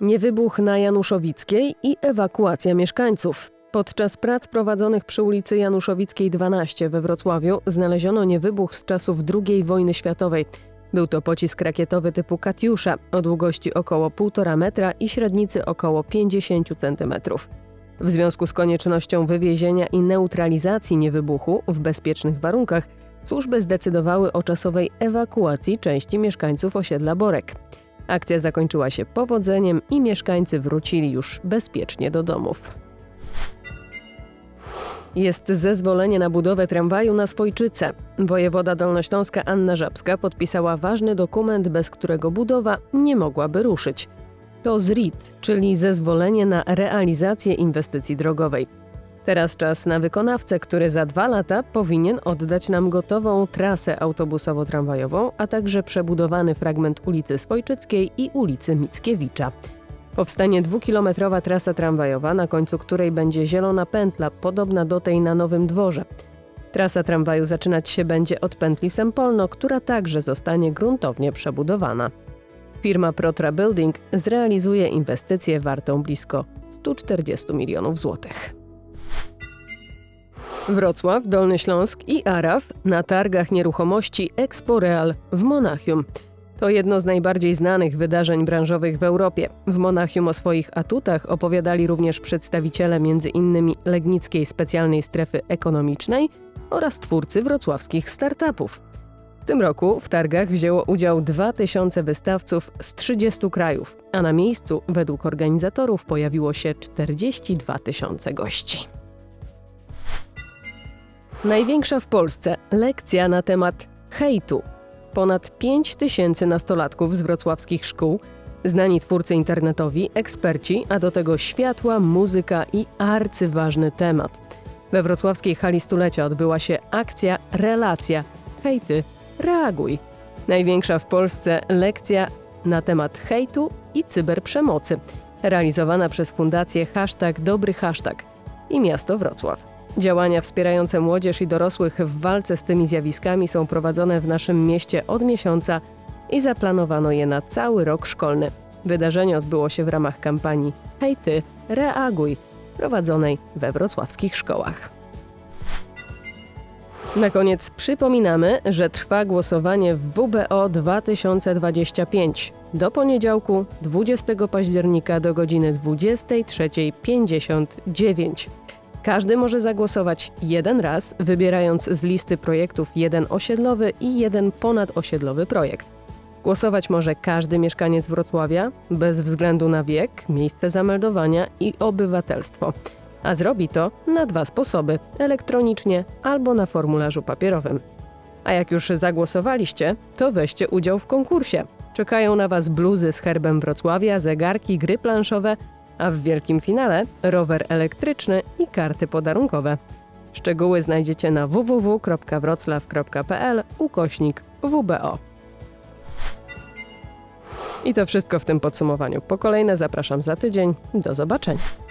Niewybuch na Januszowickiej i ewakuacja mieszkańców. Podczas prac prowadzonych przy ulicy Januszowickiej 12 we Wrocławiu znaleziono niewybuch z czasów II wojny światowej. Był to pocisk rakietowy typu Katiusza o długości około 1,5 metra i średnicy około 50 cm. W związku z koniecznością wywiezienia i neutralizacji niewybuchu w bezpiecznych warunkach, służby zdecydowały o czasowej ewakuacji części mieszkańców osiedla Borek. Akcja zakończyła się powodzeniem i mieszkańcy wrócili już bezpiecznie do domów. Jest zezwolenie na budowę tramwaju na Swojczyce. Wojewoda dolnośląska Anna Żabska podpisała ważny dokument, bez którego budowa nie mogłaby ruszyć. To ZRIT, czyli zezwolenie na realizację inwestycji drogowej. Teraz czas na wykonawcę, który za dwa lata powinien oddać nam gotową trasę autobusowo-tramwajową, a także przebudowany fragment ulicy Swojczyckiej i ulicy Mickiewicza. Powstanie dwukilometrowa trasa tramwajowa, na końcu której będzie zielona pętla, podobna do tej na Nowym Dworze. Trasa tramwaju zaczynać się będzie od pętli Sempolno, która także zostanie gruntownie przebudowana. Firma Protra Building zrealizuje inwestycję wartą blisko 140 milionów złotych. Wrocław, Dolny Śląsk i Araf na targach nieruchomości Expo Real w Monachium. To jedno z najbardziej znanych wydarzeń branżowych w Europie. W Monachium o swoich atutach opowiadali również przedstawiciele m.in. Legnickiej Specjalnej Strefy Ekonomicznej oraz twórcy wrocławskich startupów. W tym roku w targach wzięło udział 2000 wystawców z 30 krajów, a na miejscu według organizatorów pojawiło się 42 tysiące gości. Największa w Polsce lekcja na temat hejtu. Ponad 5 tysięcy nastolatków z wrocławskich szkół, znani twórcy internetowi, eksperci, a do tego światła, muzyka i arcyważny temat. We wrocławskiej hali stulecia odbyła się akcja Relacja. Hejty, reaguj. Największa w Polsce lekcja na temat hejtu i cyberprzemocy, realizowana przez fundację hashtag Dobry Hashtag i miasto Wrocław. Działania wspierające młodzież i dorosłych w walce z tymi zjawiskami są prowadzone w naszym mieście od miesiąca i zaplanowano je na cały rok szkolny. Wydarzenie odbyło się w ramach kampanii Hej ty, reaguj, prowadzonej we wrocławskich szkołach. Na koniec przypominamy, że trwa głosowanie w WBO 2025 do poniedziałku 20 października do godziny 23.59. Każdy może zagłosować jeden raz, wybierając z listy projektów jeden osiedlowy i jeden ponadosiedlowy projekt. Głosować może każdy mieszkaniec Wrocławia, bez względu na wiek, miejsce zameldowania i obywatelstwo. A zrobi to na dwa sposoby: elektronicznie albo na formularzu papierowym. A jak już zagłosowaliście, to weźcie udział w konkursie. Czekają na Was bluzy z herbem Wrocławia, zegarki, gry planszowe, a w wielkim finale rower elektryczny i karty podarunkowe. Szczegóły znajdziecie na www.wroclaw.pl ukośnik WBO. I to wszystko w tym podsumowaniu. Po kolejne zapraszam za tydzień. Do zobaczenia.